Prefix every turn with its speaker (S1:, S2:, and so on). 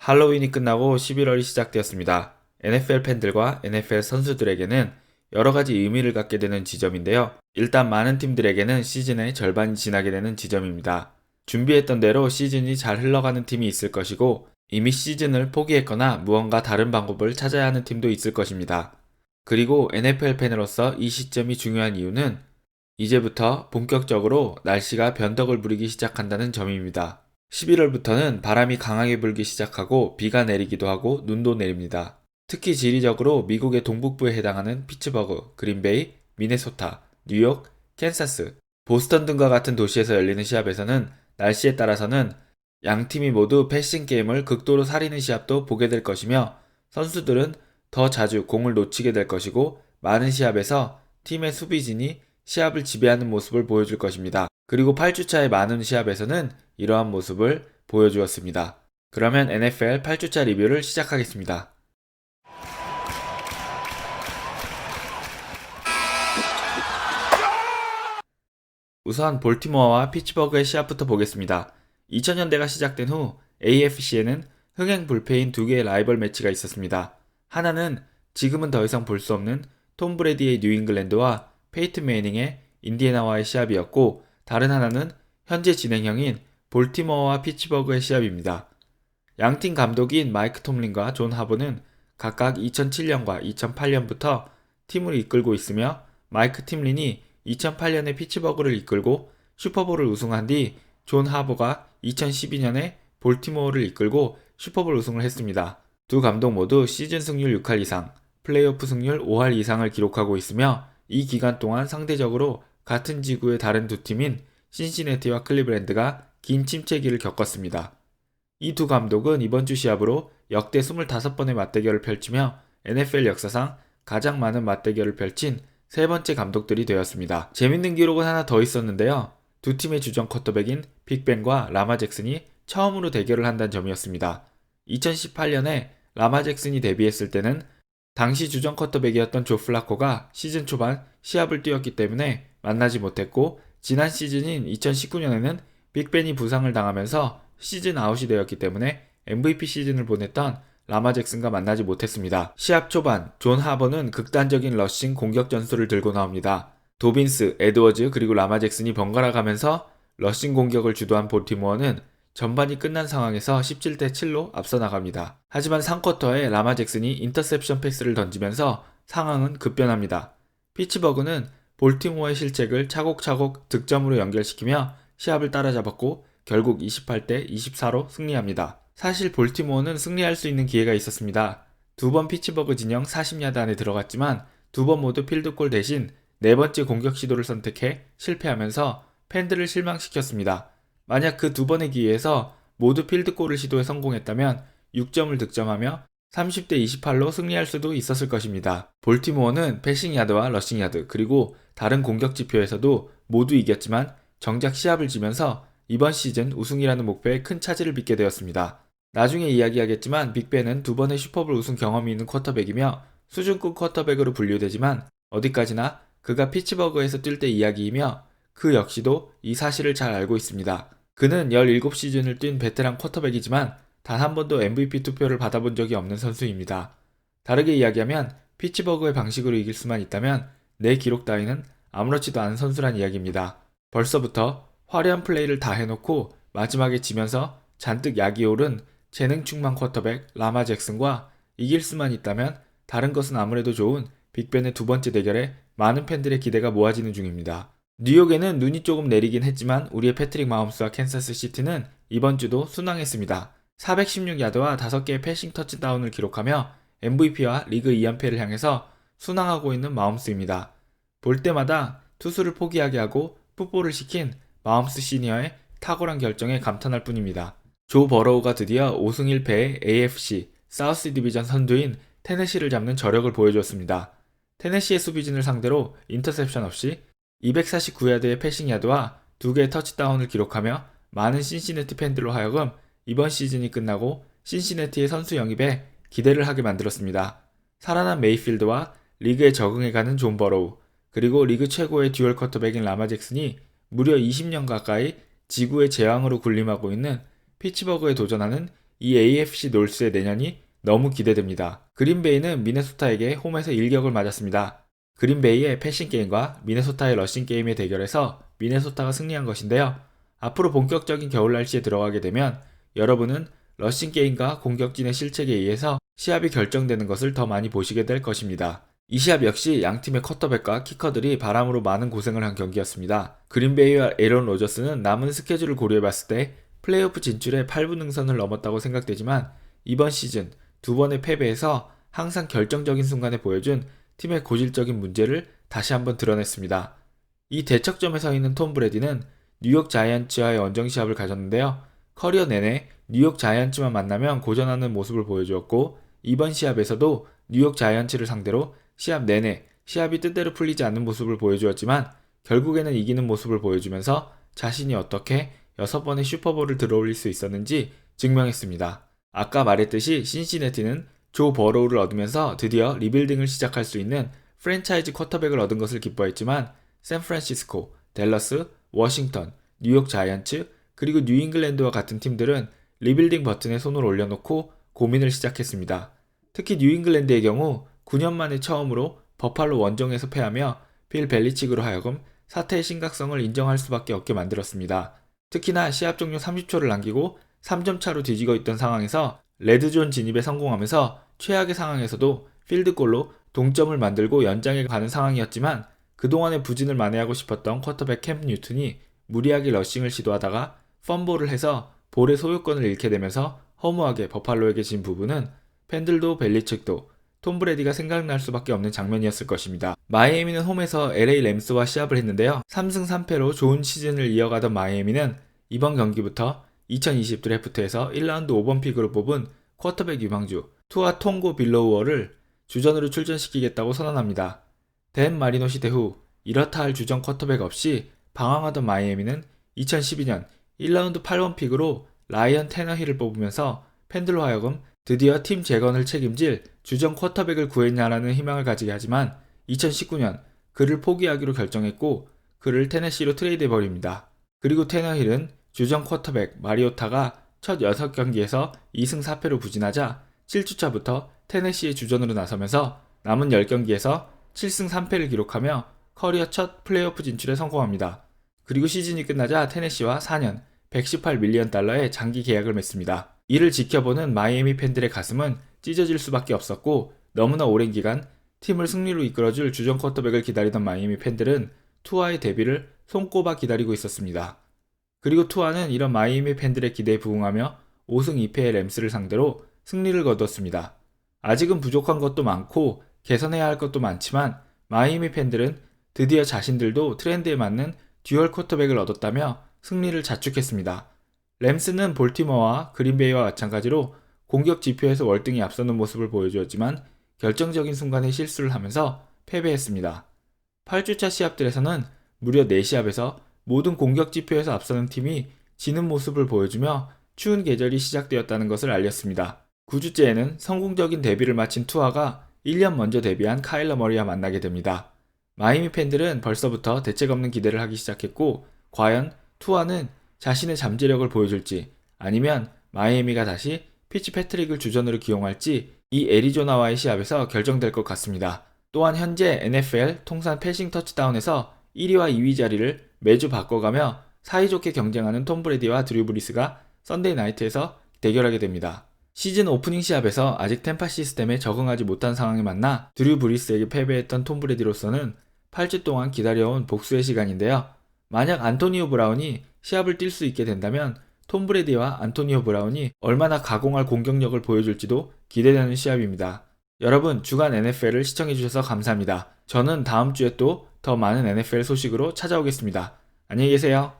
S1: 할로윈이 끝나고 11월이 시작되었습니다. NFL 팬들과 NFL 선수들에게는 여러 가지 의미를 갖게 되는 지점인데요. 일단 많은 팀들에게는 시즌의 절반이 지나게 되는 지점입니다. 준비했던 대로 시즌이 잘 흘러가는 팀이 있을 것이고 이미 시즌을 포기했거나 무언가 다른 방법을 찾아야 하는 팀도 있을 것입니다. 그리고 NFL 팬으로서 이 시점이 중요한 이유는 이제부터 본격적으로 날씨가 변덕을 부리기 시작한다는 점입니다. 11월부터는 바람이 강하게 불기 시작하고 비가 내리기도 하고 눈도 내립니다. 특히 지리적으로 미국의 동북부에 해당하는 피츠버그, 그린베이, 미네소타, 뉴욕, 캔사스, 보스턴 등과 같은 도시에서 열리는 시합에서는 날씨에 따라서는 양 팀이 모두 패싱 게임을 극도로 살리는 시합도 보게 될 것이며 선수들은 더 자주 공을 놓치게 될 것이고 많은 시합에서 팀의 수비진이 시합을 지배하는 모습을 보여줄 것입니다. 그리고 8주차의 많은 시합에서는 이러한 모습을 보여주었습니다. 그러면 NFL 8주차 리뷰를 시작하겠습니다. 우선 볼티모어와 피츠버그의 시합부터 보겠습니다. 2000년대가 시작된 후 AFC에는 흥행 불패인 두 개의 라이벌 매치가 있었습니다. 하나는 지금은 더 이상 볼 수 없는 톰 브레디의 뉴잉글랜드와 페이트 매닝의 인디애나와의 시합이었고 다른 하나는 현재 진행형인 볼티모어와 피츠버그의 시합입니다. 양팀 감독인 마이크 톰린과 존 하버는 각각 2007년과 2008년부터 팀을 이끌고 있으며 마이크 팀린이 2008년에 피츠버그를 이끌고 슈퍼볼을 우승한 뒤 존 하버가 2012년에 볼티모어를 이끌고 슈퍼볼 우승을 했습니다. 두 감독 모두 시즌 승률 6할 이상, 플레이오프 승률 5할 이상을 기록하고 있으며 이 기간 동안 상대적으로 같은 지구의 다른 두 팀인 신시내티와 클리브랜드가 긴 침체기를 겪었습니다. 이 두 감독은 이번 주 시합으로 역대 25번의 맞대결을 펼치며 NFL 역사상 가장 많은 맞대결을 펼친 세 번째 감독들이 되었습니다. 재밌는 기록은 하나 더 있었는데요. 두 팀의 주전 쿼터백인 빅벤과 라마 잭슨이 처음으로 대결을 한다는 점이었습니다. 2018년에 라마 잭슨이 데뷔했을 때는 당시 주전 쿼터백이었던 조 플라코가 시즌 초반 시합을 뛰었기 때문에 만나지 못했고 지난 시즌인 2019년에는 빅벤이 부상을 당하면서 시즌 아웃이 되었기 때문에 MVP 시즌을 보냈던 라마 잭슨과 만나지 못했습니다. 시합 초반 존 하버는 극단적인 러싱 공격 전술을 들고 나옵니다. 도빈스, 에드워즈 그리고 라마 잭슨이 번갈아 가면서 러싱 공격을 주도한 볼티모어는 전반이 끝난 상황에서 17대 7로 앞서 나갑니다. 하지만 3쿼터에 라마 잭슨이 인터셉션 패스를 던지면서 상황은 급변합니다. 피츠버그는 볼티모어의 실책을 차곡차곡 득점으로 연결시키며 시합을 따라잡았고 결국 28대 24로 승리합니다. 사실 볼티모어는 승리할 수 있는 기회가 있었습니다. 두 번 피츠버그 진영 40야드 안에 들어갔지만 두 번 모두 필드골 대신 네 번째 공격 시도를 선택해 실패하면서 팬들을 실망시켰습니다. 만약 그 두 번의 기회에서 모두 필드골을 시도해 성공했다면 6점을 득점하며 30대 28로 승리할 수도 있었을 것입니다. 볼티모어는 패싱 야드와 러싱 야드 그리고 다른 공격 지표에서도 모두 이겼지만 정작 시합을 지면서 이번 시즌 우승이라는 목표에 큰 차질을 빚게 되었습니다. 나중에 이야기하겠지만 빅벤은 두 번의 슈퍼볼 우승 경험이 있는 쿼터백이며 수준급 쿼터백으로 분류되지만 어디까지나 그가 피츠버그에서 뛸 때 이야기이며 그 역시도 이 사실을 잘 알고 있습니다. 그는 17시즌을 뛴 베테랑 쿼터백이지만 단 한 번도 MVP 투표를 받아본 적이 없는 선수입니다. 다르게 이야기하면 피츠버그의 방식으로 이길 수만 있다면 내 기록 따위는 아무렇지도 않은 선수란 이야기입니다. 벌써부터 화려한 플레이를 다 해놓고 마지막에 지면서 잔뜩 약이 오른 재능 충만 쿼터백 라마 잭슨과 이길 수만 있다면 다른 것은 아무래도 좋은 빅벤의 두 번째 대결에 많은 팬들의 기대가 모아지는 중입니다. 뉴욕에는 눈이 조금 내리긴 했지만 우리의 패트릭 마홈스와 캔사스 시티는 이번 주도 순항했습니다. 416야드와 5개의 패싱 터치다운을 기록하며 MVP와 리그 2연패를 향해서 순항하고 있는 마홈스입니다. 볼 때마다 투수를 포기하게 하고 풋볼을 시킨 마홈스 시니어의 탁월한 결정에 감탄할 뿐입니다. 조 버로우가 드디어 5승 1패의 AFC 사우스 디비전 선두인 테네시를 잡는 저력을 보여줬습니다. 테네시의 수비진을 상대로 인터셉션 없이 249야드의 패싱 야드와 2개의 터치다운을 기록하며 많은 신시내티 팬들로 하여금 이번 시즌이 끝나고 신시내티의 선수 영입에 기대를 하게 만들었습니다. 살아난 메이필드와 리그에 적응해가는 존 버로우, 그리고 리그 최고의 듀얼 커터백인 라마 잭슨이 무려 20년 가까이 지구의 제왕으로 군림하고 있는 피츠버그에 도전하는 이 AFC 놀스의 내년이 너무 기대됩니다. 그린베이는 미네소타에게 홈에서 일격을 맞았습니다. 그린베이의 패싱 게임과 미네소타의 러싱 게임의 대결에서 미네소타가 승리한 것인데요. 앞으로 본격적인 겨울 날씨에 들어가게 되면 여러분은 러싱 게임과 공격진의 실책에 의해서 시합이 결정되는 것을 더 많이 보시게 될 것입니다. 이 시합 역시 양 팀의 쿼터백과 키커들이 바람으로 많은 고생을 한 경기였습니다. 그린베이와 에런 로저스는 남은 스케줄을 고려해봤을 때 플레이오프 진출에 8분 능선을 넘었다고 생각되지만 이번 시즌 두 번의 패배에서 항상 결정적인 순간에 보여준 팀의 고질적인 문제를 다시 한번 드러냈습니다. 이 대척점에 서 있는 톰 브레디는 뉴욕 자이언츠와의 원정 시합을 가졌는데요. 커리어 내내 뉴욕 자이언츠만 만나면 고전하는 모습을 보여주었고 이번 시합에서도 뉴욕 자이언츠를 상대로 시합 내내 시합이 뜻대로 풀리지 않는 모습을 보여주었지만 결국에는 이기는 모습을 보여주면서 자신이 어떻게 여섯 번의 슈퍼볼을 들어올릴 수 있었는지 증명했습니다. 아까 말했듯이 신시내티는 조 버로우를 얻으면서 드디어 리빌딩을 시작할 수 있는 프랜차이즈 쿼터백을 얻은 것을 기뻐했지만 샌프란시스코, 댈러스, 워싱턴, 뉴욕 자이언츠, 그리고 뉴잉글랜드와 같은 팀들은 리빌딩 버튼에 손을 올려놓고 고민을 시작했습니다. 특히 뉴잉글랜드의 경우 9년 만에 처음으로 버팔로 원정에서 패하며 빌 벨리칙으로 하여금 사태의 심각성을 인정할 수밖에 없게 만들었습니다. 특히나 시합 종료 30초를 남기고 3점 차로 뒤지고 있던 상황에서 레드존 진입에 성공하면서 최악의 상황에서도 필드골로 동점을 만들고 연장에 가는 상황이었지만 그동안의 부진을 만회하고 싶었던 쿼터백 캠 뉴튼이 무리하게 러싱을 시도하다가 펌볼을 해서 볼의 소유권을 잃게 되면서 허무하게 버팔로에게 진 부분은 팬들도 벨리 측도 톰 브레디가 생각날 수밖에 없는 장면이었을 것입니다. 마이애미는 홈에서 LA 램스와 시합을 했는데요. 3승 3패로 좋은 시즌을 이어가던 마이애미는 이번 경기부터 2020 드래프트에서 1라운드 5번 픽으로 뽑은 쿼터백 유망주 투아 통고 빌로우어를 주전으로 출전시키겠다고 선언합니다. 댄 마리노 시 대 후 이렇다 할 주전 쿼터백 없이 방황하던 마이애미는 2012년 1라운드 8번 픽으로 라이언 테너힐을 뽑으면서 팬들로 하여금 드디어 팀 재건을 책임질 주전 쿼터백을 구했냐라는 희망을 가지게 하지만 2019년 그를 포기하기로 결정했고 그를 테네시로 트레이드해버립니다. 그리고 테너힐은 주전 쿼터백 마리오타가 첫 6경기에서 2승 4패로 부진하자 7주차부터 테네시의 주전으로 나서면서 남은 10경기에서 7승 3패를 기록하며 커리어 첫 플레이오프 진출에 성공합니다. 그리고 시즌이 끝나자 테네시와 4년 118밀리언 달러의 장기 계약을 맺습니다. 이를 지켜보는 마이애미 팬들의 가슴은 찢어질 수밖에 없었고 너무나 오랜 기간 팀을 승리로 이끌어줄 주전 쿼터백을 기다리던 마이애미 팬들은 투아의 데뷔를 손꼽아 기다리고 있었습니다. 그리고 투아는 이런 마이애미 팬들의 기대에 부응하며 5승 2패의 램스를 상대로 승리를 거뒀습니다. 아직은 부족한 것도 많고 개선해야 할 것도 많지만 마이애미 팬들은 드디어 자신들도 트렌드에 맞는 듀얼 쿼터백을 얻었다며 승리를 자축했습니다. 램스는 볼티머와 그린베이와 마찬가지로 공격 지표에서 월등히 앞서는 모습을 보여주었지만 결정적인 순간에 실수를 하면서 패배했습니다. 8주차 시합들에서는 무려 4시합에서 모든 공격 지표에서 앞서는 팀이 지는 모습을 보여주며 추운 계절이 시작되었다는 것을 알렸습니다. 9주째에는 성공적인 데뷔를 마친 투아가 1년 먼저 데뷔한 카일러 머리와 만나게 됩니다. 마이미 팬들은 벌써부터 대책 없는 기대를 하기 시작했고 과연 투아는 자신의 잠재력을 보여줄지 아니면 마이애미가 다시 피치 패트릭을 주전으로 기용할지 이 애리조나와의 시합에서 결정될 것 같습니다. 또한 현재 NFL 통산 패싱 터치다운에서 1위와 2위 자리를 매주 바꿔가며 사이좋게 경쟁하는 톰 브레디와 드류 브리스가 썬데이 나이트에서 대결하게 됩니다. 시즌 오프닝 시합에서 아직 템파 시스템에 적응하지 못한 상황에 만나 드류 브리스에게 패배했던 톰 브레디로서는 8주 동안 기다려온 복수의 시간인데요. 만약 안토니오 브라운이 시합을 뛸 수 있게 된다면 톰 브레디와 안토니오 브라운이 얼마나 가공할 공격력을 보여줄지도 기대되는 시합입니다. 여러분 주간 NFL을 시청해주셔서 감사합니다. 저는 다음 주에 또 더 많은 NFL 소식으로 찾아오겠습니다. 안녕히 계세요.